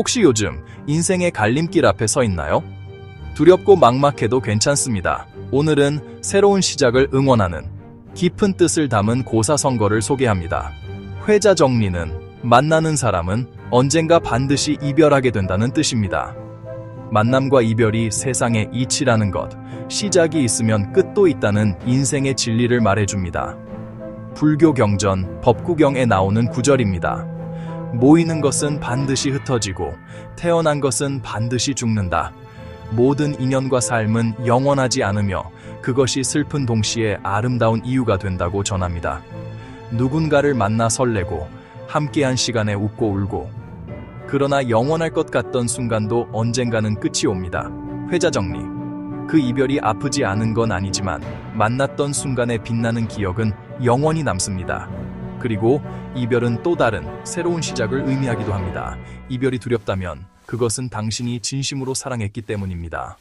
혹시 요즘 인생의 갈림길 앞에 서 있나요? 두렵고 막막해도 괜찮습니다. 오늘은 새로운 시작을 응원하는 깊은 뜻을 담은 고사 선거를 소개합니다. 회자 정리는 만나는 사람은 언젠가 반드시 이별하게 된다는 뜻입니다. 만남과 이별이 세상의 이치라는 것, 시작이 있으면 끝도 있다는 인생의 진리를 말해줍니다. 불교 경전 법구경에 나오는 구절입니다. 모이는 것은 반드시 흩어지고 태어난 것은 반드시 죽는다. 모든 인연과 삶은 영원하지 않으며 그것이 슬픈 동시에 아름다운 이유가 된다고 전합니다. 누군가를 만나 설레고 함께한 시간에 웃고 울고 그러나 영원할 것 같던 순간도 언젠가는 끝이 옵니다. 회자 정리. 그 이별이 아프지 않은 건 아니지만 만났던 순간에 빛나는 기억은 영원히 남습니다. 그리고 이별은 또 다른 새로운 시작을 의미하기도 합니다. 이별이 두렵다면 그것은 당신이 진심으로 사랑했기 때문입니다.